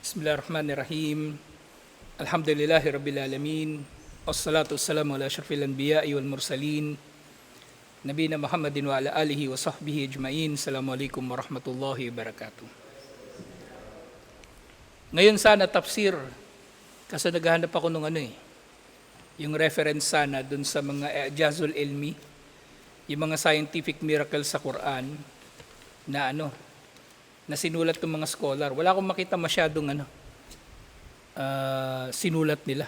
Bismillahirrahmanirrahim. Alhamdulillahi Rabbil Alamin. Wassalatu wassalamu ala asyrafil anbiya'i wal mursalin. Nabina Muhammadin wa ala alihi wa sahbihi ajma'in. Assalamualaikum warahmatullahi wabarakatuh. Ngayon sana tafsir. Kasi naghahanap ako ng ano eh. Yung reference sana dun sa mga Ijazul Ilmi. Yung mga scientific miracles sa Quran na ano, na sinulat ng mga scholar. Wala akong makita masyadong ano, ah, sinulat nila.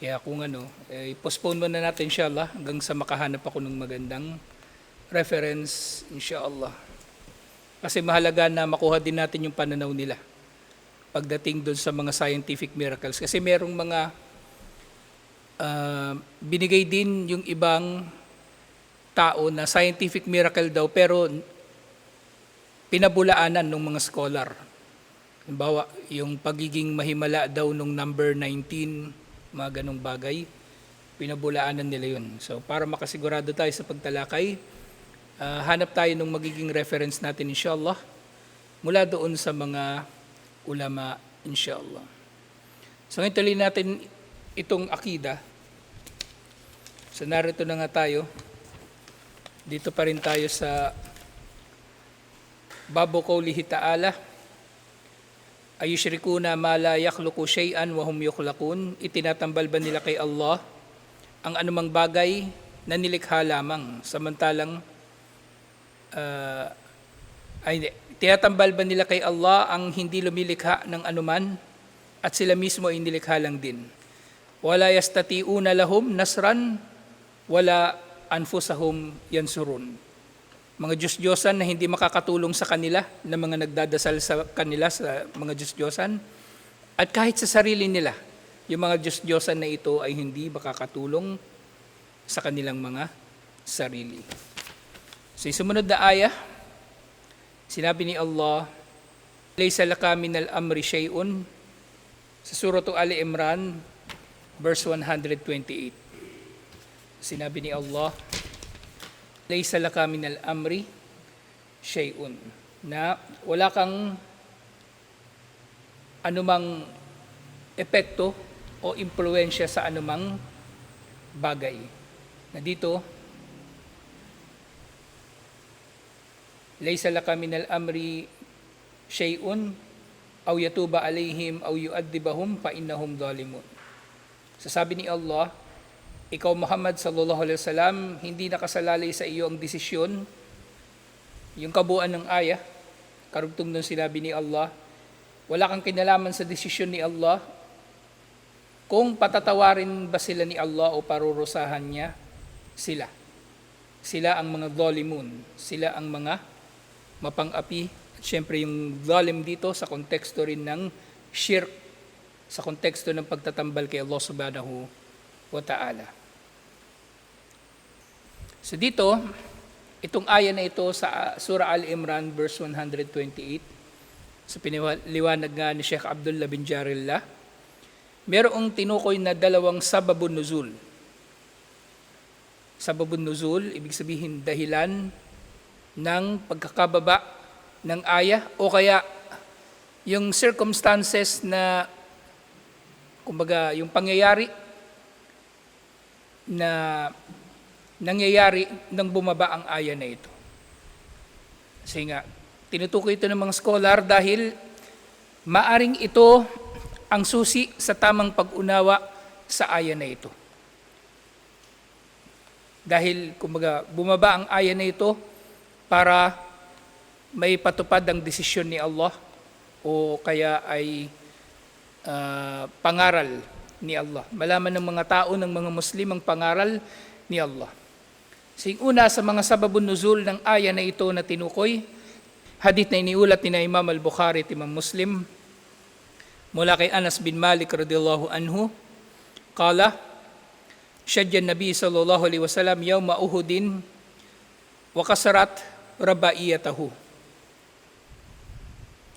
Kaya kung ano, eh, postpone muna natin inshallah hanggang sa makahanap ako ng magandang reference inshallah. Kasi mahalaga na makuha din natin yung pananaw nila pagdating doon sa mga scientific miracles. Kasi merong mga ah, binigay din yung ibang tao na scientific miracle daw pero pinabulaanan ng mga scholar. Halimbawa, yung pagiging mahimala daw nung number 19, mga ganong bagay, pinabulaanan nila yun. So, para makasigurado tayo sa pagtalakay, ah, hanap tayo ng magiging reference natin inshallah mula doon sa mga ulama inshallah. So, ngayon tuloy natin itong akida. So, narito na nga tayo. Dito pa rin tayo sa Babu qawlihi ta'ala. Ayushrikuna ma la yakhluqu shay'an wa hum yukhlaqun. Itinatambal ba nila kay Allah ang anumang bagay na nilikha lamang? Samantalang ah, ay tinatambal ba nila kay Allah ang hindi lumilikha ng anuman at sila mismo ay nilikha lang din? Wala yastati'una lahum nasran wala anfusahum yansurun mga Diyos-Diyosan na hindi makakatulong sa kanila, na mga nagdadasal sa kanila sa mga Diyos-Diyosan. At kahit sa sarili nila, yung mga Diyos-Diyosan na ito ay hindi makakatulong sa kanilang mga sarili. So, yung sumunod na aya, sinabi ni Allah, Laysa laka minal amri shay'un, sa Suratu Ali Imran, verse 128. Sinabi ni Allah, laysa laka min al-amri shay'un na wala kang anumang epekto o impluensya sa anumang bagay. Na dito, laysa laka min al-amri shay'un aw yatuba alaihim aw yu'adhibahum fa innahum zalimun. Sasabi ni Allah, ikaw Muhammad sallallahu alaihi wasallam, hindi nakasalalay sa iyo ang desisyon, yung kabuuan ng aya, karugtong ng sinabi ni Allah, wala kang kinalaman sa desisyon ni Allah, kung patatawarin ba sila ni Allah o parurusahan niya, sila. Sila ang mga zalimun, sila ang mga mapang-api. At syempre yung zalim dito sa konteksto rin ng shirk, sa konteksto ng pagtatambal kay Allah subhanahu wa ta'ala. So dito, itong aya na ito sa Surah Al-Imran verse 128, sa piniliwanag nga ni Sheikh Abdullah bin Jarillah, merong tinukoy na dalawang sababun nuzul. Sababun nuzul, ibig sabihin dahilan ng pagkakababa ng aya o kaya yung circumstances na kumbaga yung pangyayari na nangyayari nang bumaba ang aya na ito. Kasi nga, tinutukoy ito ng mga scholar dahil maaring ito ang susi sa tamang pag-unawa sa aya na ito. Dahil, kumbaga, bumaba ang aya na ito para may patupad ang desisyon ni Allah o kaya ay ah, pangaral ni Allah. Malaman ng mga tao, ng mga Muslim ang pangaral ni Allah. Sing una sa mga sababun nuzul ng aya na ito na tinukoy, hadith na iniulat ni Imam al-Bukhari at Imam Muslim, mula kay Anas bin Malik radiyallahu anhu, kala, syadya Nabi sallallahu alaihi wasallam yawma uhudin wa kasarat rabaiyatahu.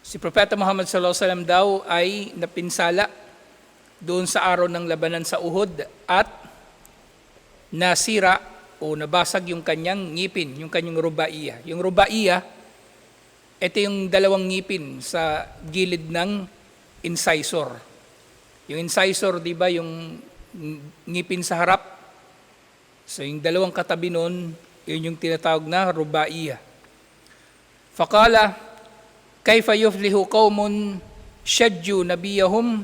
Si Propeta Muhammad sallallahu alaihi wasallam daw ay napinsala doon sa araw ng labanan sa Uhud at nasira o nabasag yung kanyang ngipin, yung kanyang rubaiya. Yung rubaiya, ito yung dalawang ngipin sa gilid ng incisor. Yung incisor, di ba, yung ngipin sa harap. So yung dalawang katabi nun, yun yung tinatawag na rubaiya. Fakala, kayfa yuflihu qawmun shadju nabiyahum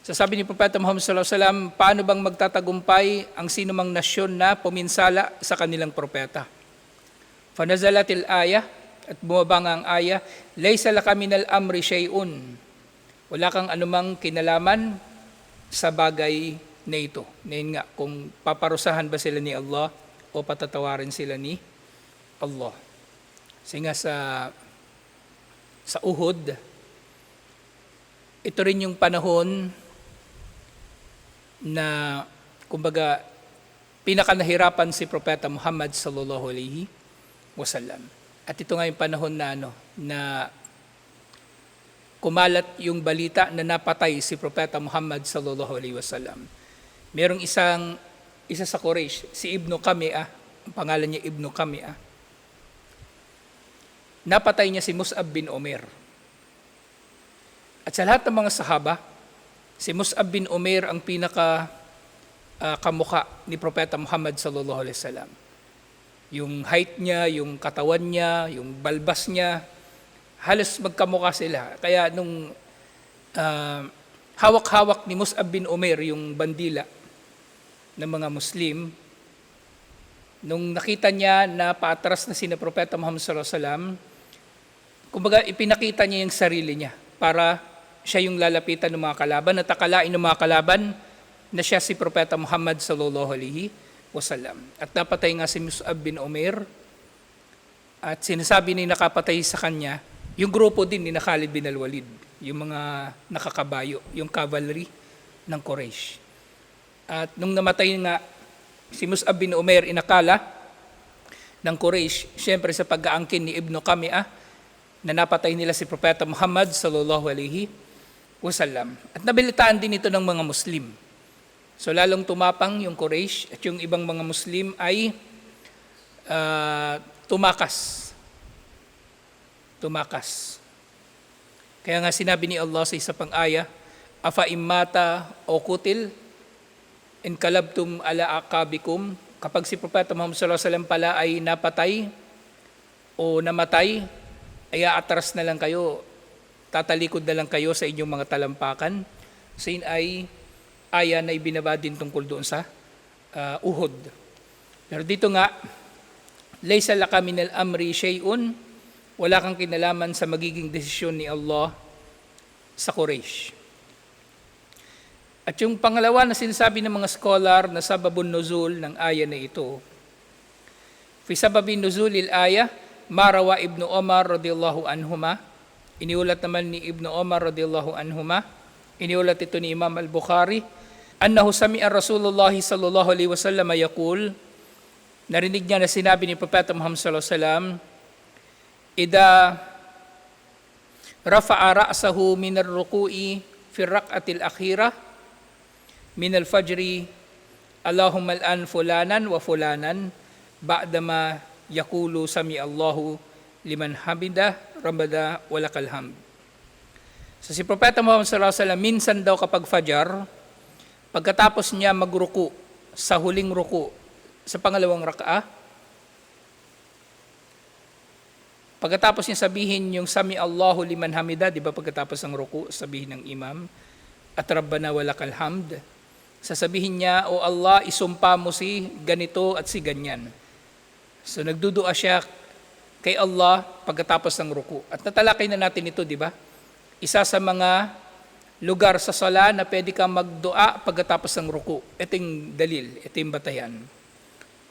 Sasabi ni Propeta Muhammad sallallahu alaihi wasallam, paano bang magtatagumpay ang sinumang nasyon na puminsala sa kanilang propeta? Fanazalatil aya at bumaba nga ang aya, laysa laka minal amri shay'un. Wala kang anumang kinalaman sa bagay na ito. Ngayon nga, kung paparusahan ba sila ni Allah o patatawarin sila ni Allah. Kasi nga sa, sa Uhud, ito rin yung panahon na kumbaga pinakanahirapan si Propeta Muhammad sallallahu alaihi wasallam. At ito nga yung panahon na ano na kumalat yung balita na napatay si Propeta Muhammad sallallahu alaihi wasallam. Merong isang isa sa Quraysh, si Ibnu Kami'ah, ang pangalan niya Ibnu Kami'ah. Napatay niya si Mus'ab bin Umair. At sa lahat ng mga sahaba, Si Mus'ab bin Umair ang pinaka uh, kamukha ni Propeta Muhammad sallallahu alaihi wasallam. Yung height niya, yung katawan niya, yung balbas niya, halos magkamukha sila. Kaya nung uh, hawak-hawak ni Mus'ab bin Umair yung bandila ng mga Muslim, nung nakita niya na paatras na sina Propeta Muhammad sallallahu alaihi wasallam, kumbaga ipinakita niya yung sarili niya para siya yung lalapitan ng mga kalaban at akalain ng mga kalaban na siya si Propeta Muhammad sallallahu alaihi wasallam. At napatay nga si Mus'ab bin Umair at sinasabi ni nakapatay sa kanya yung grupo din ni Khalid bin al-Walid, yung mga nakakabayo, yung cavalry ng Quraysh. At nung namatay nga si Mus'ab bin Umair inakala ng Quraysh, siyempre sa pag-aangkin ni Ibn Qami'ah, na napatay nila si Propeta Muhammad sallallahu alaihi wasallam. At nabilitaan din ito ng mga Muslim. So lalong tumapang yung Quraysh at yung ibang mga Muslim ay uh, tumakas. Tumakas. Kaya nga sinabi ni Allah sa isa pang aya, Afa immata o kutil, in kalabtum ala akabikum, kapag si Propeta Muhammad sallallahu alaihi wasallam pala ay napatay o namatay, ay aatras na lang kayo tatalikod na lang kayo sa inyong mga talampakan. Sin ay aya na ibinaba din tungkol doon sa uh, uhod. Pero dito nga, laysa laka minal amri shay'un, wala kang kinalaman sa magiging desisyon ni Allah sa Quraysh. At yung pangalawa na sinasabi ng mga scholar na sababun nuzul ng aya na ito, fi sababin nuzulil aya, marawa ibnu Omar radiyallahu anhuma, Iniulat naman ni Ibn Omar radiyallahu anhuma, iniulat ito ni Imam al-Bukhari, annahu sami'a Rasulullah sallallahu alaihi wasallam yaqul, narinig niya na sinabi ni Propeta Muhammad sallallahu alaihi wasallam, ida rafa'a ra'sahu min ar-ruku'i fi ar-rak'ati al-akhirah min al-fajri Allahumma al-an fulanan wa fulanan ba'dama yaqulu sami Allahu liman hamida rabada walakal hamd. So si Propeta Muhammad sallallahu alaihi wasallam minsan daw kapag fajar, pagkatapos niya magruku sa huling ruku sa pangalawang rakaah, pagkatapos niya sabihin yung sami Allahu liman hamida, di ba pagkatapos ng ruku, sabihin ng imam, at rabbana walakal hamd, sasabihin niya, O Allah, isumpa mo si ganito at si ganyan. So nagdudua siya kay Allah pagkatapos ng ruku. At natalakay na natin ito, di ba? Isa sa mga lugar sa sala na pwede kang magdua pagkatapos ng ruku. Ito yung dalil, ito yung batayan.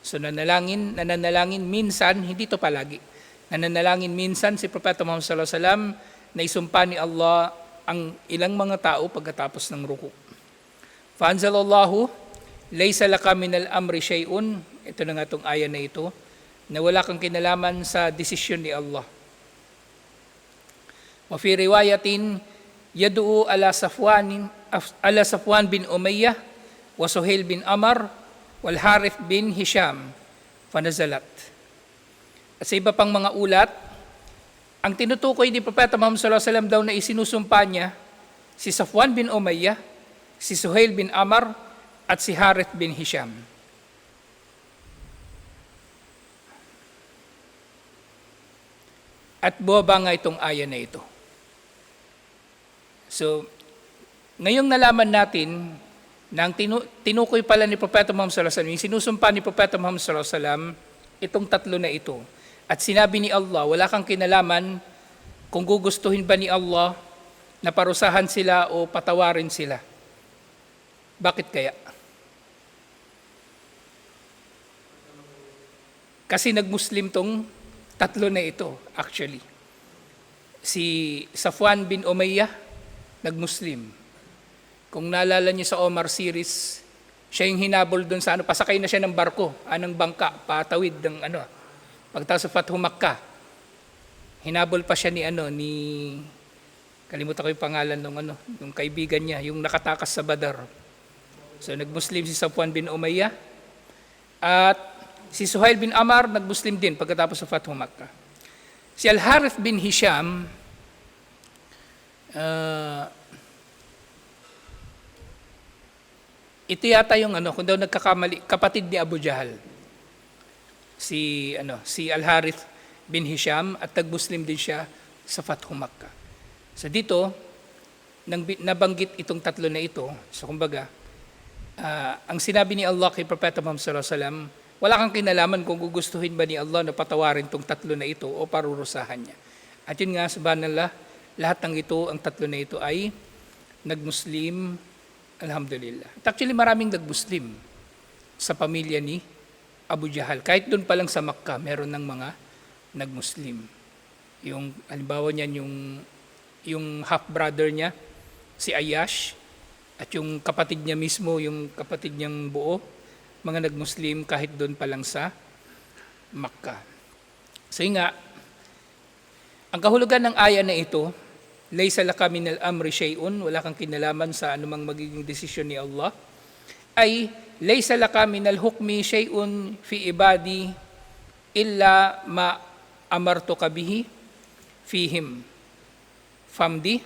So nanalangin, nananalangin minsan, hindi to palagi. Nananalangin minsan si Propeta Muhammad sallallahu alaihi wasallam na isumpa ni Allah ang ilang mga tao pagkatapos ng ruku. Fanzalallahu, laysa laka minal amri shay'un. Ito na nga itong aya na ito na wala kang kinalaman sa desisyon ni Allah. Wa fi riwayatin yad'u ala Safwan ala Safwan bin Umayyah wa Suhail bin Amr wal Harith bin Hisham fanazalat. At sa iba pang mga ulat, ang tinutukoy ni Propeta Muhammad sallallahu alaihi wasallam daw na isinusumpa niya si Safwan bin Umayyah, si Suhail bin Amar, at si Harith bin Hisham. At buwaba nga itong aya na ito. So, ngayong nalaman natin na ang tinu- tinukoy pala ni Propeta Muhammad sallallahu alaihi wasallam, yung sinusumpa ni Propeta Muhammad sallallahu alaihi wasallam, itong tatlo na ito. At sinabi ni Allah, wala kang kinalaman kung gugustuhin ba ni Allah na parusahan sila o patawarin sila. Bakit kaya? Kasi nagmuslim tong tatlo na ito, actually. Si Safwan bin Umayyah, nagmuslim. Kung naalala niyo sa Omar series, siya yung hinabol doon sa ano, pasakay na siya ng barko, anong bangka, patawid ng ano, pagtapos sa Fathu Makkah. Hinabol pa siya ni ano, ni, kalimutan ko yung pangalan ng ano, yung kaibigan niya, yung nakatakas sa Badar. So nagmuslim si Safwan bin Umayyah, at si Suhail bin Amar nagmuslim din pagkatapos sa Fathu Makkah. Si Al-Harith bin Hisham, ah, ito yata yung ano, kung daw nagkakamali, kapatid ni Abu Jahal. Si, ano, si Al-Harith bin Hisham at nagmuslim din siya sa Fathu Makkah. So dito, nang nabanggit itong tatlo na ito, so kumbaga, ah, ang sinabi ni Allah kay Propeta Muhammad sallallahu alaihi wasallam, wala kang kinalaman kung gugustuhin ba ni Allah na patawarin itong tatlo na ito o parurusahan niya. At yun nga, subhanallah, lahat ng ito, ang tatlo na ito ay nagmuslim, alhamdulillah. At actually maraming nagmuslim sa pamilya ni Abu Jahal. Kahit doon pa lang sa Makkah, meron ng mga nagmuslim. Yung, halimbawa niyan, yung, yung half-brother niya, si Ayash, at yung kapatid niya mismo, yung kapatid niyang buo, mga nagmuslim kahit doon pa lang sa Makkah. So nga, ang kahulugan ng aya na ito, laysa laka min al-amri shay'un, wala kang kinalaman sa anumang magiging desisyon ni Allah, ay laysa laka min al-hukmi shay'un fi ibadi illa ma amartuka bihi fihim. Famdi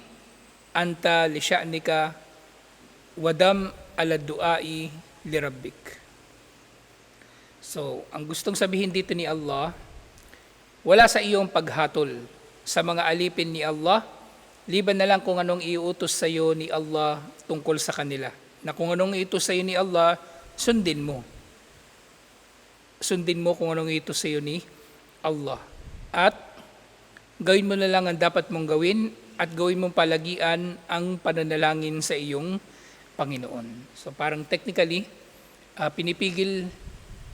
anta li sya'nika wadam ala du'ai li rabbik. So, ang gustong sabihin dito ni Allah, wala sa iyong paghatol sa mga alipin ni Allah, liban na lang kung anong iutos sa iyo ni Allah tungkol sa kanila. Na kung anong iutos sa iyo ni Allah, sundin mo. Sundin mo kung anong iutos sa iyo ni Allah. At gawin mo na lang ang dapat mong gawin at gawin mong palagian ang pananalangin sa iyong Panginoon. So parang technically, ah, pinipigil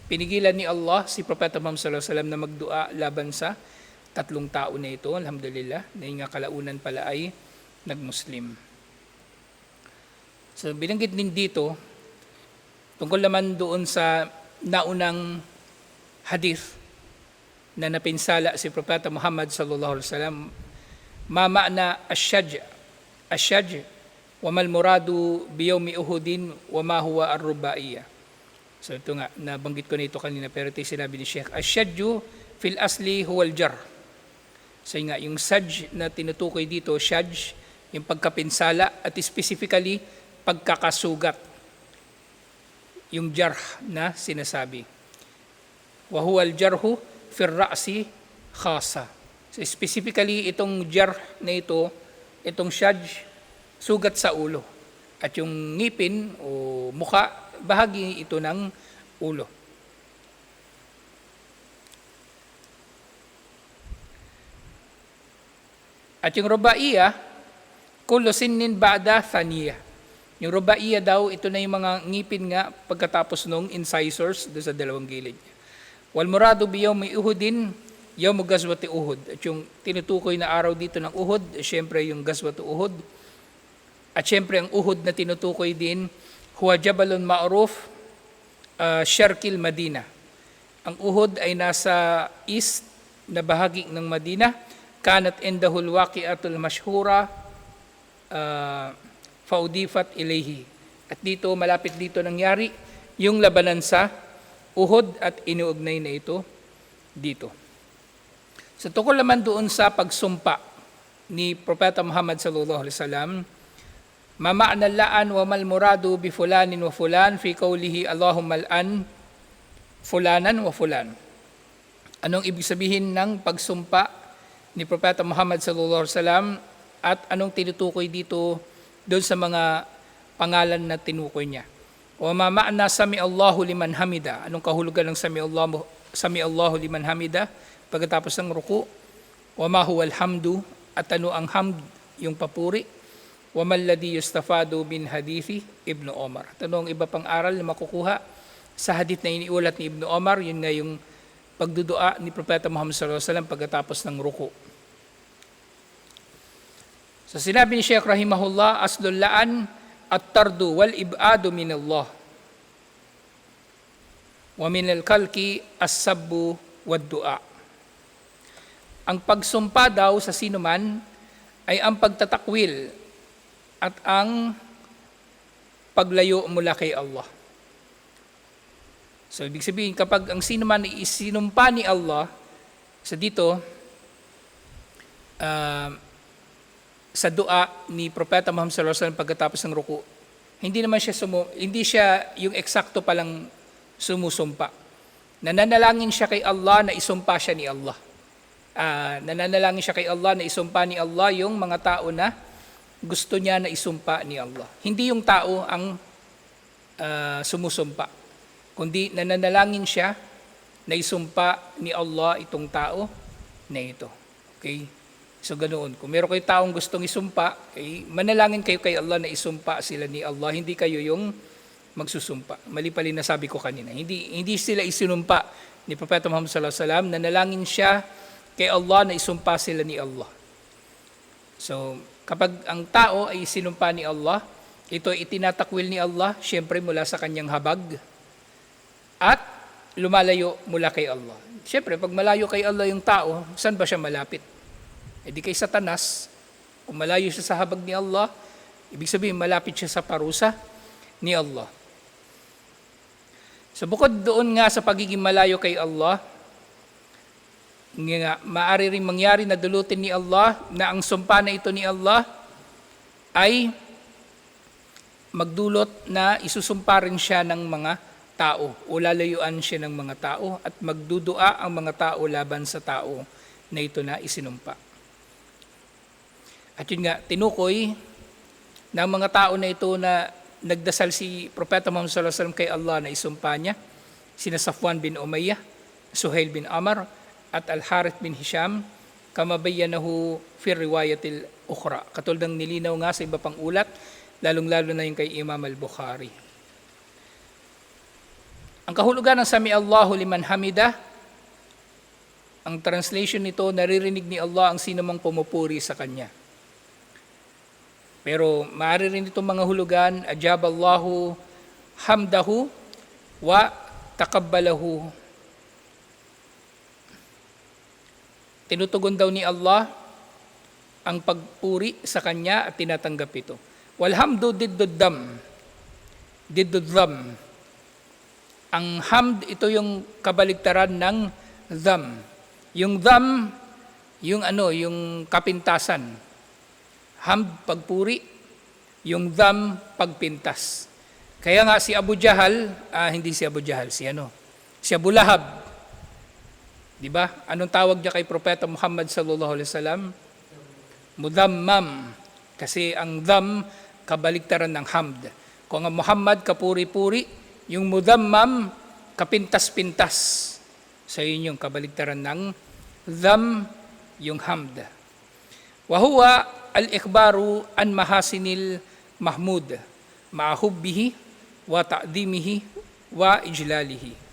Pinigilan ni Allah si Propeta Muhammad sallallahu alaihi wasallam na magdua laban sa tatlong tao na ito, alhamdulillah, na yung kalaunan pala ay nagmuslim. So binanggit din dito, tungkol naman doon sa naunang hadith na napinsala si Propeta Muhammad sallallahu alaihi wasallam, mama na asyaj, asyaj, wa mal muradu biyawmi uhudin wa ma huwa ar-rubaiyah. So ito nga, nabanggit ko na ito kanina, pero ito yung sinabi ni Sheikh. Asyadju fil asli huwal jar. So yun nga, yung saj na tinutukoy dito, shaj, yung pagkapinsala, at specifically, pagkakasugat. Yung jar na sinasabi. Wahuwal jarhu fir ra'si khasa. So specifically, itong jar na ito, itong shaj, sugat sa ulo. At yung ngipin o muka, bahagi ito ng ulo. At yung rubaiya, kullo sinnin ba'da thaniya. Yung rubaiya daw, ito na yung mga ngipin nga pagkatapos nung incisors doon sa dalawang gilid niya. Wal murado biyaw may uhudin, yaw mo gazwati uhud. At yung tinutukoy na araw dito ng uhud, syempre yung gazwati uhud. At syempre ang uhud na tinutukoy din, huwa jabalun ma'ruf, uh, Sharkil, Madina. Ang Uhud ay nasa east na bahagi ng Madina. Kanat indahul waqi'atul mashhura uh, faudifat ilayhi. At dito, malapit dito nangyari yung labanan sa Uhud at inuugnay na ito dito. Sa so, tungkol naman doon sa pagsumpa ni Propeta Muhammad sallallahu alaihi wasallam, ما معنى اللعن وما المراد بفلان وفلان في قوله اللهم الآن fulanan wa fulan. Anong ibig sabihin ng pagsumpa ni Propeta Muhammad sallallahu alaihi wasallam at anong tinutukoy dito doon sa mga pangalan na tinukoy niya. Wa ma ma'na sami Allahu liman hamida. Anong kahulugan ng sami Allahu sami Allahu liman hamida pagkatapos ng ruku? Wa ma huwa alhamdu at ano ang hamd yung papuri? Wa mal ladhi yustafadu bin hadithi Ibn Omar. At ano iba pang aral na makukuha sa hadith na iniulat ni Ibn Omar, yun nga yung pagdudua ni Propeta Muhammad sallallahu alaihi wasallam pagkatapos ng ruku. So sinabi ni Sheikh rahimahullah, aslul laan at tardu wal ibadu min Allah. Wa min al-kalki as-sabbu wad du'a. Ang pagsumpa daw sa sinuman ay ang pagtatakwil at ang paglayo mula kay Allah. So, ibig sabihin, kapag ang sino man isinumpa ni Allah, sa dito, uh, sa dua ni Propeta Muhammad sallallahu alaihi wasallam pagkatapos ng ruku, hindi naman siya sumu, hindi siya yung eksakto palang sumusumpa. Nananalangin siya kay Allah na isumpa siya ni Allah. Uh, nananalangin siya kay Allah na isumpa ni Allah yung mga tao na gusto niya na isumpa ni Allah. Hindi yung tao ang uh, sumusumpa kundi nananalangin siya na isumpa ni Allah itong tao na ito. Okay? So ganoon. Kung meron kayo taong gustong isumpa, eh, manalangin kayo kay Allah na isumpa sila ni Allah. Hindi kayo yung magsusumpa. Mali pala na sabi ko kanina. Hindi, hindi sila isinumpa ni Propeta Muhammad sallallahu alaihi wasallam. Nanalangin siya kay Allah na isumpa sila ni Allah. So, kapag ang tao ay sinumpa ni Allah, ito ay itinatakwil ni Allah, siyempre mula sa kanyang habag, at lumalayo mula kay Allah. Siyempre, pag malayo kay Allah yung tao, saan ba siya malapit? E di kay Satanas, kung malayo siya sa habag ni Allah, ibig sabihin malapit siya sa parusa ni Allah. So bukod doon nga sa pagiging malayo kay Allah, nga, maaari ring mangyari na dulutin ni Allah na ang sumpa na ito ni Allah ay magdulot na isusumpa rin siya ng mga tao o lalayuan siya ng mga tao at magdudua ang mga tao laban sa tao na ito na isinumpa. At yun nga, tinukoy ng mga tao na ito na nagdasal si Propeta Muhammad sallallahu alaihi wasallam kay Allah na isumpa niya, sina Safwan bin Umayyah, Suhail bin Amr, at Al-Harith bin Hisham, kama bayyanahu riwayatil ukhra. Katulad ng nilinaw nga sa iba pang ulat, lalong-lalo na yung kay Imam al-Bukhari. Ang kahulugan ng Sami Allahu liman hamida, ang translation nito, naririnig ni Allah ang sino mang pumupuri sa Kanya. Pero maaari rin itong mga hulugan, Ajab Allahu hamdahu wa takabbalahu. Tinutugon daw ni Allah ang pagpuri sa Kanya at tinatanggap ito. Walhamdu didduddam. Didduddam ang hamd, ito yung kabaligtaran ng dham. Yung dham, yung ano, yung kapintasan. Hamd, pagpuri. Yung dham, pagpintas. Kaya nga si Abu Jahal, ah, hindi si Abu Jahal, si ano, si Abu Lahab. Di ba? Anong tawag niya kay Propeta Muhammad sallallahu alaihi wasallam? Mudammam. Kasi ang dham, kabaligtaran ng hamd. Kung ang Muhammad, kapuri-puri, yung mudammam, kapintas-pintas. Sa yun yung kabaligtaran ng dham, yung hamd. Wahuwa al-ikbaru an mahasinil mahmud, ma'ahubbihi wa ta'dimihi wa ijlalihi.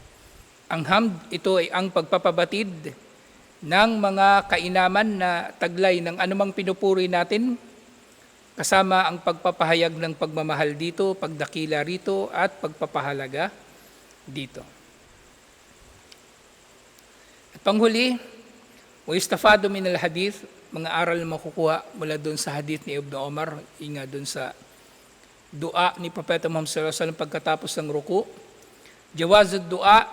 Ang hamd, ito ay ang pagpapabatid ng mga kainaman na taglay ng anumang pinupuri natin kasama ang pagpapahayag ng pagmamahal dito, pagdakila rito, at pagpapahalaga dito. At panghuli, wa istafado min al-hadith, mga aral na makukuha mula doon sa hadith ni Ibn Omar, inga doon sa dua ni Propeta Muhammad sallallahu alaihi wasallam pagkatapos ng ruku. Jawazud dua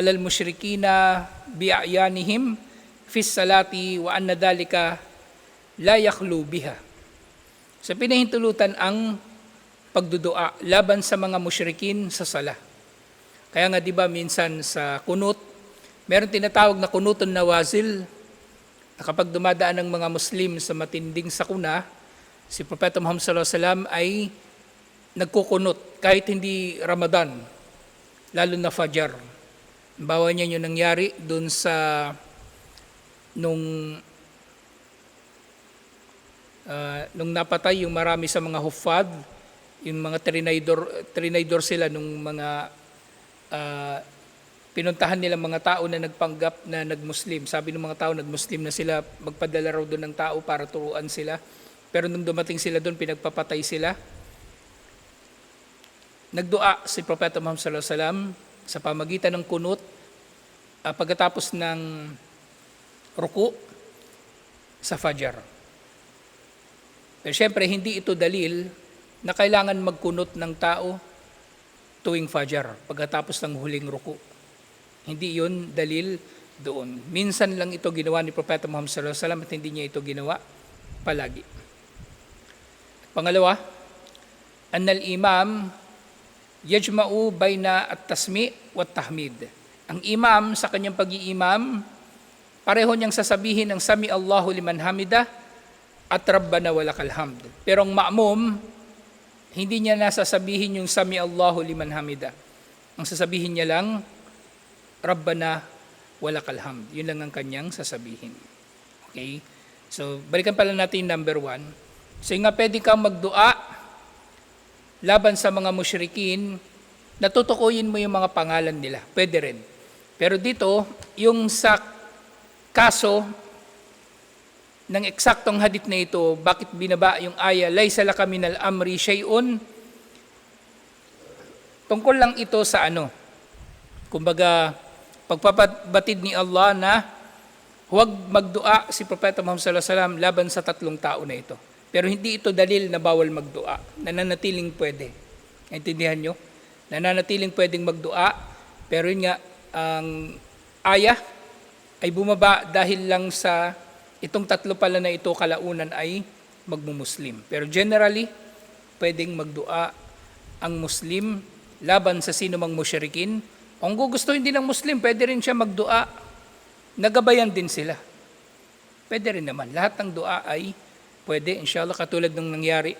alal musyrikina bi'ayanihim fi salati wa anna dalika la yakhlu biha So pinahintulutan ang pagdudua laban sa mga musyrikin sa sala. Kaya nga 'di ba minsan sa kunut, meron tinatawag na kunutun nawazil na kapag dumadaan ng mga Muslim sa matinding sakuna, si Propeta Muhammad sallallahu alaihi wasallam ay nagkukunot kahit hindi Ramadan, lalo na Fajar. Bawa niya yung nangyari doon sa nung ah, nung napatay yung marami sa mga huffad, yung mga trinidor, trinidor sila nung mga ah, pinuntahan nila mga tao na nagpanggap na nagmuslim. Sabi ng mga tao nagmuslim na sila, magpadala raw doon ng tao para turuan sila. Pero nung dumating sila doon, pinagpapatay sila. Nagdua si Propeta Muhammad sallallahu alaihi wasallam sa pamagitan ng kunut ah, pagkatapos ng ruku sa Fajar. Pero syempre, hindi ito dalil na kailangan magkunot ng tao tuwing Fajar pagkatapos ng huling ruku. Hindi yun dalil doon. Minsan lang ito ginawa ni Propeta Muhammad sallallahu alaihi wasallam at hindi niya ito ginawa palagi. Pangalawa, annal imam yajma'u bayna at-tasmi' wa tahmid. Ang imam sa kanyang pag-iimam, pareho niyang sasabihin ng sami Allahu liman hamida at rabbana walakal hamd. Pero ang ma'mum, hindi niya nasasabihin yung sami Allahu liman hamida. Ang sasabihin niya lang, rabbana walakal hamd. Yun lang ang kanyang sasabihin. Okay? So, balikan pala natin number one. So, nga pwede kang magdua laban sa mga musyrikin, natutukuyin mo yung mga pangalan nila. Pwede rin. Pero dito, yung sa kaso ng eksaktong hadith na ito, bakit binaba yung aya, Laysa laka minal amri shay'un, tungkol lang ito sa ano, kumbaga, pagpapabatid ni Allah na huwag magdua si Propeta Muhammad sallallahu alaihi wasallam laban sa tatlong tao na ito. Pero hindi ito dalil na bawal magdua, nananatiling pwede. Intindihan nyo? Nananatiling pwedeng magdua, pero yun nga, ang aya ay bumaba dahil lang sa itong tatlo pala na ito kalaunan ay magmumuslim. Pero generally, pwedeng magdua ang Muslim laban sa sino mang musyrikin. Kung gugustuhin din ng Muslim, pwede rin siya magdua. Nagabayan din sila. Pwede rin naman. Lahat ng dua ay pwede, inshallah, katulad nung nangyari.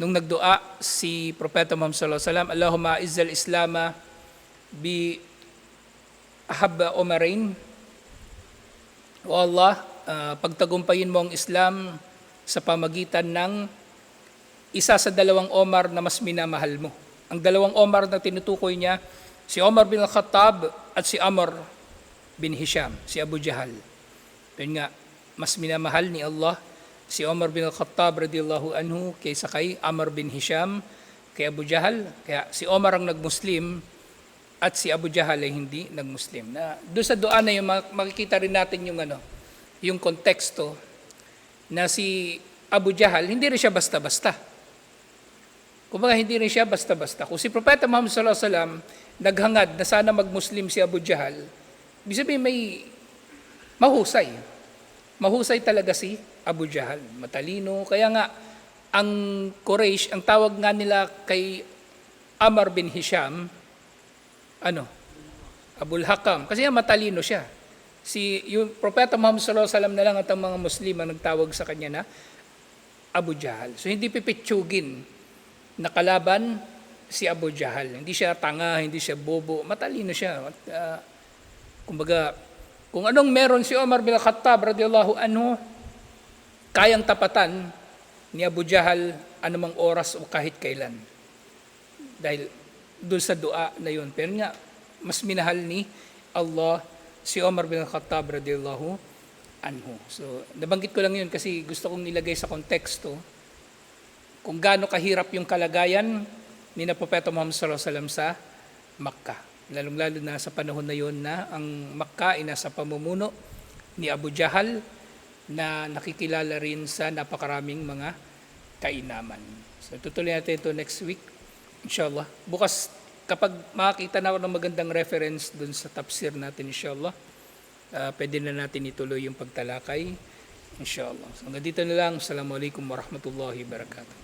Nung nagdua si Propeta Muhammad sallallahu alaihi wasallam, Allahumma izzal islama bi ahabba umarain. O Allah, ah, pagtagumpayin mo ang Islam sa pamagitan ng isa sa dalawang Omar na mas minamahal mo. Ang dalawang Omar na tinutukoy niya, si Omar bin Al-Khattab at si Amr bin Hisham, si Abu Jahal. Yun nga, mas minamahal ni Allah si Omar bin Al-Khattab radiyallahu anhu kaysa kay Amr bin Hisham, kay Abu Jahal. Kaya si Omar ang nagmuslim at si Abu Jahal ay hindi nagmuslim. Na doon sa doa na mak- makikita rin natin yung ano, yung konteksto na si Abu Jahal hindi rin siya basta-basta. Kumbaga hindi rin siya basta-basta. Kung si Propeta Muhammad sallallahu alaihi wasallam naghangad na sana magmuslim si Abu Jahal, ibig sabihin may mahusay. Mahusay talaga si Abu Jahal, matalino. Kaya nga, ang Quraysh, ang tawag nga nila kay Amr bin Hisham, ano? Abul Hakam. Kasi nga matalino siya. Si, yung Propeta Muhammad sallallahu alaihi wasallam na lang at ang mga Muslim ang nagtawag sa kanya na Abu Jahal. So hindi pipitsugin na kalaban si Abu Jahal. Hindi siya tanga, hindi siya bobo, matalino siya. At, ah, kumbaga, kung anong meron si Omar bin Khattab radiyallahu anhu, kayang tapatan ni Abu Jahal anumang oras o kahit kailan. Dahil doon sa dua na yun. Pero nga, mas minahal ni Allah si Omar bin Khattab radiyallahu anhu. So, nabanggit ko lang yun kasi gusto kong nilagay sa konteksto kung gaano kahirap yung kalagayan ni na Propeta Muhammad sallallahu alaihi wasallam sa Makkah. Lalong-lalo na sa panahon na yon na ang Makkah ay nasa pamumuno ni Abu Jahal na nakikilala rin sa napakaraming mga kainaman. So tutuloy natin ito next week. Inshallah. Bukas kapag makakita na ako ng magandang reference dun sa tafsir natin inshallah, ah, pwede na natin ituloy yung pagtalakay Inshallah. So hanggang dito na lang. Assalamualaikum warahmatullahi wabarakatuh.